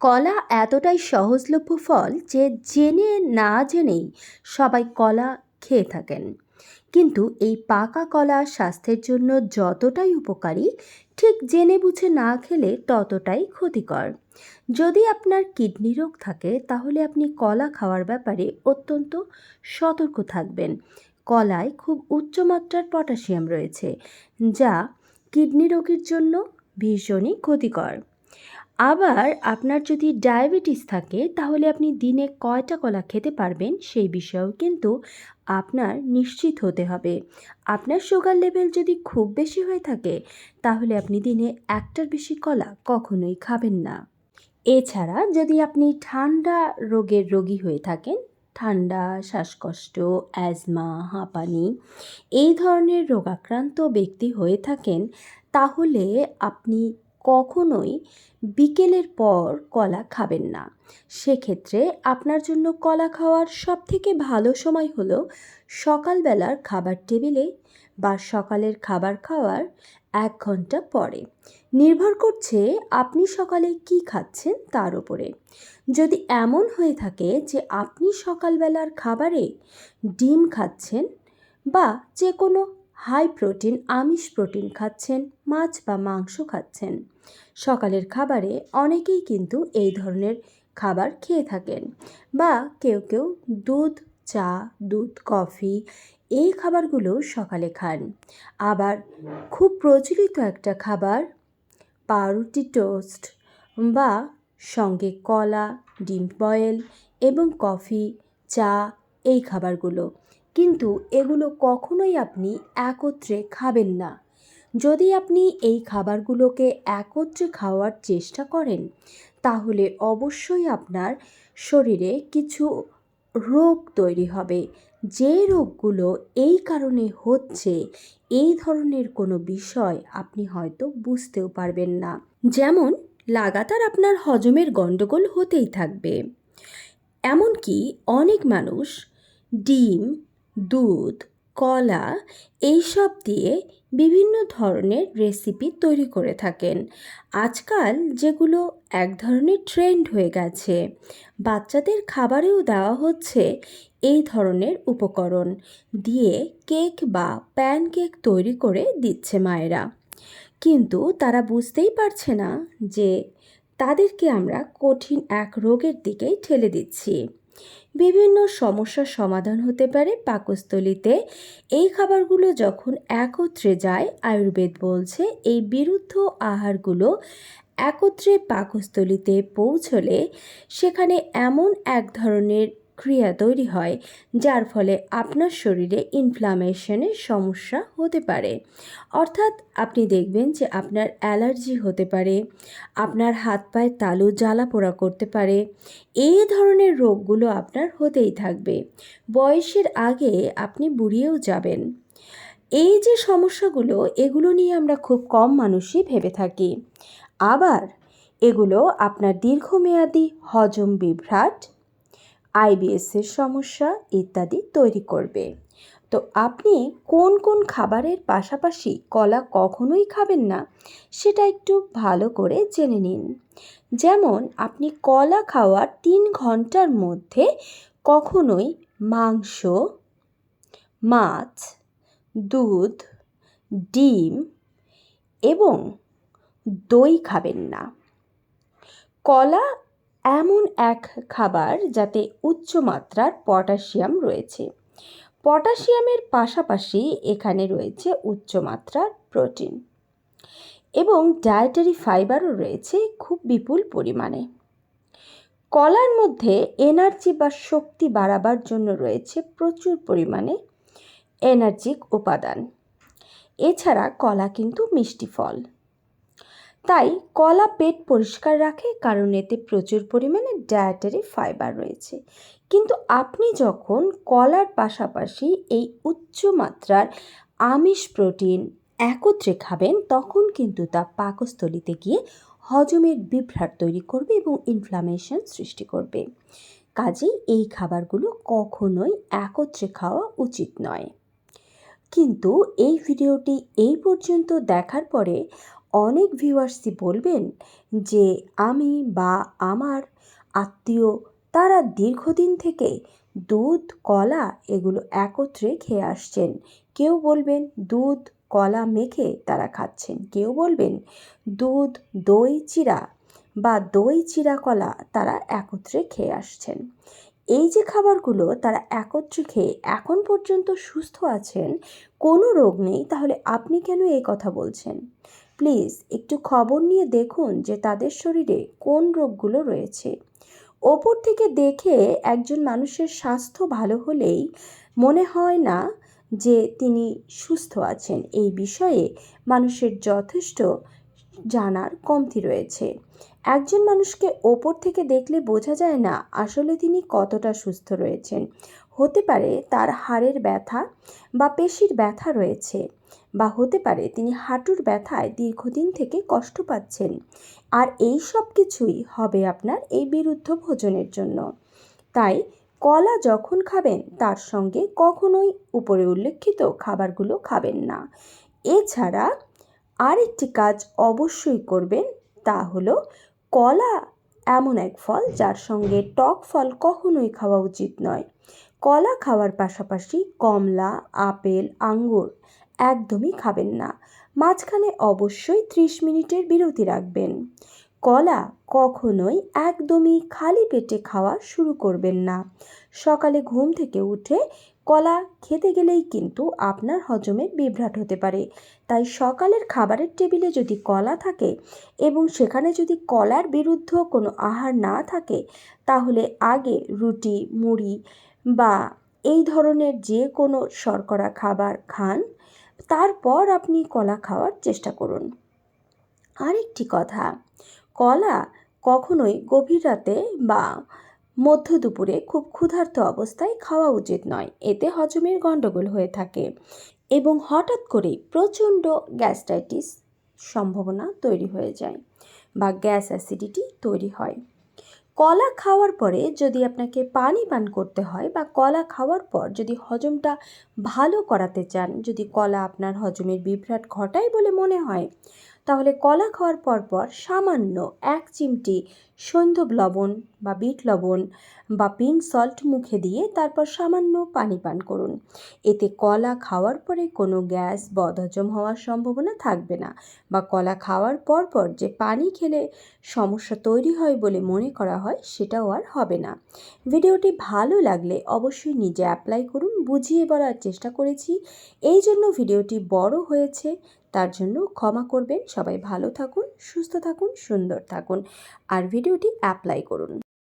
কলা এতটাই সহজলভ্য ফল যে জেনে না জেনেই সবাই কলা খেয়ে থাকেন। কিন্তু এই পাকা কলা স্বাস্থ্যের জন্য যতটাই উপকারী, ঠিক জেনে বুঝে না খেলে ততটাই ক্ষতিকর। যদি আপনার কিডনি রোগ থাকে, তাহলে আপনি কলা খাওয়ার ব্যাপারে অত্যন্ত সতর্ক থাকবেন। কলায় খুব উচ্চমাত্রার পটাশিয়াম রয়েছে, যা কিডনি রোগীর জন্য ভীষণই ক্ষতিকর। আবার আপনার যদি ডায়াবেটিস থাকে, তাহলে আপনি দিনে কয়টা কলা খেতে পারবেন সেই বিষয়েও কিন্তু আপনার নিশ্চিত হতে হবে। আপনার সুগার লেভেল যদি খুব বেশি হয়ে থাকে, তাহলে আপনি দিনে একটার বেশি কলা কখনোই খাবেন না। এছাড়া যদি আপনি ঠান্ডা রোগের রোগী হয়ে থাকেন, ঠান্ডা, শ্বাসকষ্ট অ্যাজমা হাঁপানি, এই ধরনের রোগাক্রান্ত ব্যক্তি হয়ে থাকেন, তাহলে আপনি কখনোই বিকেলের পর কলা খাবেন না। সেক্ষেত্রে আপনার জন্য কলা খাওয়ার সবথেকে ভালো সময় হলো সকালবেলার খাবার টেবিলে বা সকালের খাবার খাওয়ার এক ঘণ্টা পরে। নির্ভর করছে আপনি সকালে কি খাচ্ছেন তার উপরে। যদি এমন হয়ে থাকে যে আপনি সকালবেলার খাবারে ডিম খাচ্ছেন বা যে কোনো হাই প্রোটিন, আমিষ প্রোটিন খাচ্ছেন, মাছ বা মাংস খাচ্ছেন। সকালের খাবারে অনেকেই কিন্তু এই ধরনের খাবার খেয়ে থাকেন বা কেউ কেউ দুধ, চা, দুধ, কফি এই খাবারগুলো সকালে খান। আবার খুব প্রচলিত একটা খাবার পাউরুটি টোস্ট বা সঙ্গে কলা, ডিম বয়েল এবং কফি, চা এই খাবারগুলো। কিন্তু এগুলো কখনোই আপনি একত্রে খাবেন না। যদি আপনি এই খাবারগুলোকে একত্রে খাওয়ার চেষ্টা করেন, তাহলে অবশ্যই আপনার শরীরে কিছু রোগ তৈরি হবে। যে রোগগুলো এই কারণে হচ্ছে, এই ধরনের কোনো বিষয় আপনি হয়তো বুঝতেও পারবেন না। যেমন, লাগাতার আপনার হজমের গণ্ডগোল হতেই থাকবে। এমনকি অনেক মানুষ ডিম দুধ, কলা এইসব দিয়ে বিভিন্ন ধরনের রেসিপি তৈরি করে থাকেন। আজকাল যেগুলো এক ধরনের ট্রেন্ড হয়ে গেছে। বাচ্চাদের খাবারেও দেওয়া হচ্ছে এই ধরনের উপকরণ দিয়ে কেক বা প্যান কেক তৈরি করে দিচ্ছে মায়েরা। কিন্তু তারা বুঝতেই পারছে না যে তাদেরকে আমরা কঠিন এক রোগের দিকেই ঠেলে দিচ্ছি। বিভিন্ন সমস্যার সমাধান হতে পারে পাকস্থলিতে। এই খাবারগুলো যখন একত্রে যায়, আয়ুর্বেদ বলছে এই বিরুদ্ধ আহারগুলো একত্রে পাকস্থলিতে পৌঁছলে সেখানে এমন এক ধরনের ক্রিয়া তৈরি হয়, যার ফলে আপনার শরীরে ইনফ্লামেশনের সমস্যা হতে পারে। অর্থাৎ আপনি দেখবেন যে আপনার অ্যালার্জি হতে পারে, আপনার হাত পায়ে তালু জ্বালা পোড়া করতে পারে এই ধরনের রোগগুলো আপনার হতেই থাকবে। বয়সের আগে আপনি বুড়িয়েও যাবেন। এই যে সমস্যাগুলো, এগুলো নিয়ে আমরা খুব কম মানুষই ভেবে থাকি। আবার এগুলো আপনার দীর্ঘমেয়াদী হজম বিভ্রাট আইবিএসের সমস্যা ইত্যাদি তৈরি করবে। তো আপনি কোন কোন খাবারের পাশাপাশি কলা কখনোই খাবেন না, সেটা একটু ভালো করে জেনে নিন। যেমন, আপনি কলা খাওয়ার তিন ঘণ্টার মধ্যে কখনোই মাংস, মাছ, দুধ, ডিম এবং দই খাবেন না। কলা এমন এক খাবার যাতে উচ্চ মাত্রার পটাশিয়াম রয়েছে। পটাশিয়ামের পাশাপাশি এখানে রয়েছে উচ্চ মাত্রার প্রোটিন এবং ডায়েটারি ফাইবারও রয়েছে খুব বিপুল পরিমাণে। কলার মধ্যে এনার্জি বা শক্তি বাড়াবার জন্য রয়েছে প্রচুর পরিমাণে এনার্জিক উপাদান। এছাড়া কলা কিন্তু মিষ্টি ফল। তাই কলা পেট পরিষ্কার রাখে কারণ এতে প্রচুর পরিমাণে ডায়েটারি ফাইবার রয়েছে। কিন্তু আপনি যখন কলার পাশাপাশি এই উচ্চ মাত্রার আমিষ প্রোটিন একত্রে খাবেন, তখন কিন্তু তা পাকস্থলিতে গিয়ে হজমের বিভ্রাট তৈরি করবে এবং ইনফ্লামেশন সৃষ্টি করবে। কাজেই এই খাবারগুলো কখনোই একত্রে খাওয়া উচিত নয়। কিন্তু এই ভিডিওটি এই পর্যন্ত দেখার পরে অনেক ভিউয়ার্সই বলবেন যে আমি বা আমার আত্মীয় তারা দীর্ঘদিন থেকে দুধ, কলা এগুলো একত্রে খেয়ে আসছেন। কেউ বলবেন দুধ, কলা মেখে তারা খাচ্ছেন। কেউ বলবেন দুধ, দই, চিরা বা দই, চিরা, কলা তারা একত্রে খেয়ে আসছেন। এই যে খাবারগুলো তারা একত্রে খেয়ে এখন পর্যন্ত সুস্থ আছেন, কোনো রোগ নেই, তাহলে আপনি কেন এই কথা বলছেন? প্লিজ একটু খবর নিয়ে দেখুন যে তাদের শরীরে কোন রোগগুলো রয়েছে। ওপর থেকে দেখে একজন মানুষের স্বাস্থ্য ভালো হলেই মনে হয় না যে তিনি সুস্থ আছেন। এই বিষয়ে মানুষের যথেষ্ট জানার কমতি রয়েছে। একজন মানুষকে ওপর থেকে দেখলে বোঝা যায় না আসলে তিনি কতটা সুস্থ রয়েছেন। হতে পারে তার হাড়ের ব্যথা বা পেশির ব্যথা রয়েছে বা হতে পারে তিনি হাঁটুর ব্যথায় দীর্ঘদিন থেকে কষ্ট পাচ্ছেন। আর এই সব কিছুই হবে আপনার এই বিরুদ্ধ ভোজনের জন্য। তাই কলা যখন খাবেন, তার সঙ্গে কখনোই উপরে উল্লেখিত খাবারগুলো খাবেন না। এছাড়া আরেকটি কাজ অবশ্যই করবেন, তা হলো কলা এমন এক ফল যার সঙ্গে টক ফল কখনোই খাওয়া উচিত নয়। কলা খাওয়ার পাশাপাশি কমলা, আপেল, আঙ্গুর একদমই খাবেন না। মাঝখানে অবশ্যই ত্রিশ মিনিটের বিরতি রাখবেন। কলা কখনোই একদমই খালি পেটে খাওয়া শুরু করবেন না। সকালে ঘুম থেকে উঠে কলা খেতে গেলেই কিন্তু আপনার হজমের বিভ্রাট হতে পারে। তাই সকালের খাবারের টেবিলে যদি কলা থাকে এবং সেখানে যদি কলার বিরুদ্ধ কোনো আহার না থাকে, তাহলে আগে রুটি, মুড়ি বা এই ধরনের যে কোনো শর্করা খাবার খান, তারপর আপনি কলা খাওয়ার চেষ্টা করুন। আরেকটি কথা, কলা কখনোই গভীর রাতে বা মধ্য দুপুরে খুব ক্ষুধার্ত অবস্থায় খাওয়া উচিত নয়। এতে হজমের গণ্ডগোল হয়ে থাকে এবং হঠাৎ করে প্রচণ্ড গ্যাস্ট্রাইটিস সম্ভাবনা তৈরি হয়ে যায় বা গ্যাস অ্যাসিডিটি তৈরি হয়। কলা খাওয়ার পরে যদি আপনাকে পানি পান করতে হয় বা কলা খাওয়ার পর যদি হজমটা ভালো করাতে চান, যদি কলা আপনার হজমের বিভ্রাট ঘটায় বলে মনে হয়, তাহলে কলা খাওয়ার পর পর সামান্য এক চিমটি সৈন্ধব লবণ বা বিট লবণ বা পিঙ্ক সল্ট মুখে দিয়ে তারপর সামান্য পানি পান করুন। এতে কলা খাওয়ার পরে কোনো গ্যাস বদহজম হওয়ার সম্ভাবনা থাকবে না বা কলা খাওয়ার পর পর যে পানি খেলে সমস্যা তৈরি হয় বলে মনে করা হয় সেটাও আর হবে না। ভিডিওটি ভালো লাগলে অবশ্যই নিজে অ্যাপ্লাই করুন, বুঝিয়ে বলার চেষ্টা করেছি। এই জন্য ভিডিওটি বড় হয়েছে, তার জন্য ক্ষমা করবেন। সবাই ভালো থাকুন, সুস্থ থাকুন, সুন্দর থাকুন। আর ভিডিওটি অ্যাপ্লাই করুন।